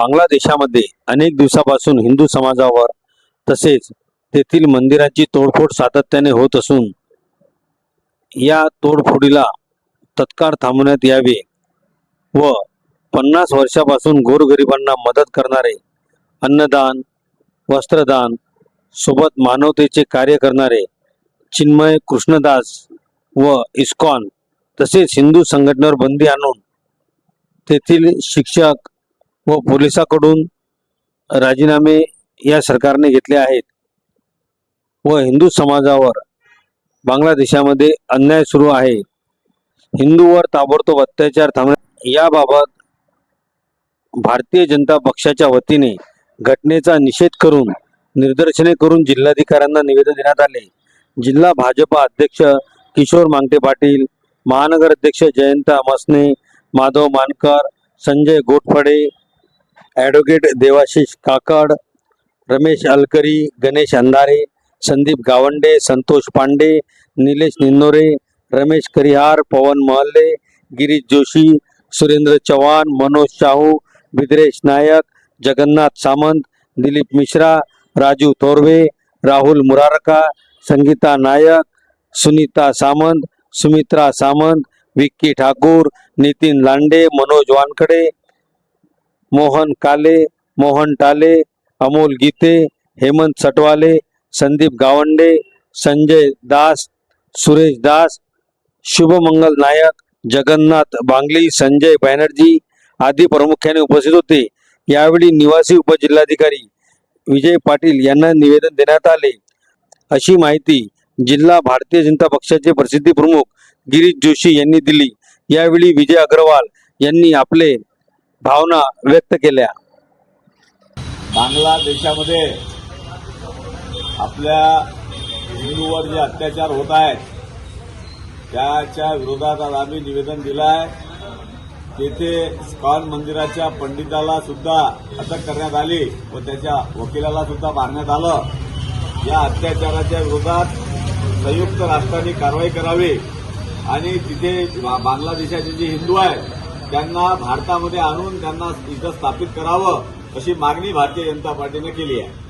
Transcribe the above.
बांगलादेशामध्ये अनेक दिवसापासून हिंदू समाजावर तसेच तेथील मंदिरांची तोडफोड सातत्याने होत असून या तोडफोडीला तत्काळ थांबवण्यात यावे व पन्नास वर्षापासून गोरगरिबांना मदत करणारे अन्नदान वस्त्रदान सोबत मानवतेचे कार्य करणारे चिन्मय कृष्णदास व इस्कॉन तसेच हिंदू संघटनेवर बंदी आणून तेथील शिक्षक व पोलिसाकडून राजीनामे या सरकारने घेतले आहेत. व हिंदू समाजावर बांगलादेशामध्ये अन्याय सुरू आहे. हिंदूवर ताबडतोब अत्याचार थांबण्या याबाबत भारतीय जनता पक्षाच्या वतीने घटनेचा निषेध करून निदर्शने करून जिल्हाधिकाऱ्यांना निवेदन देण्यात आले. जिल्हा भाजपा अध्यक्ष किशोर मांगटे पाटील महानगर अध्यक्ष जयंत मसने माधव मानकर संजय गोटफडे ॲडव्होकेट देवाशिष काकड रमेश अलकरी गणेश अंधारे संदीप गावंडे संतोष पांडे निलेश निन्नोरे रमेश करिहार पवन महल्ले गिरीश जोशी सुरेंद्र चव्हाण मनोज शाहू बिद्रेश नायक जगन्नाथ सामंत दिलीप मिश्रा राजू थोरवे राहुल मुरारका संगीता नायक सुनीता सामंत सुमित्रा सामंत विक्की ठाकूर नितीन लांडे मनोज वानखडे मोहन काले मोहन टाले अमोल गीते हेमंत सटवाले संदीप गावंडे संजय दास सुरेश दास शुभमंगल नायक जगन्नाथ बांगली संजय बॅनर्जी आदी प्रामुख्याने उपस्थित होते. यावेळी निवासी उपजिल्हाधिकारी विजय पाटील यांना निवेदन देण्यात आले. अशी माहिती जिल्हा भारतीय जनता पक्षाचे प्रसिद्धी प्रमुख गिरीश जोशी यांनी दिली. यावेळी विजय अग्रवाल यांनी आपले भावना व्यक्त केल्या. बांगलादेशामध्ये आपल्या हिंदूवर जे अत्याचार होत आहेत त्याच्या विरोधात आज आम्ही निवेदन दिलं आहे तेथे स्कॉन मंदिराच्या पंडिताला सुद्धा अटक करण्यात आली व त्याच्या वकिलाला सुद्धा मारण्यात आलं. या अत्याचाराच्या विरोधात संयुक्त राष्ट्रांनी कारवाई करावी आणि तिथे बांगलादेशाचे जे हिंदू आहेत त्यांना भारतामध्ये आणून त्यांना इथं स्थापित करावं अशी मागणी भारतीय जनता पार्टीनं केली आहे.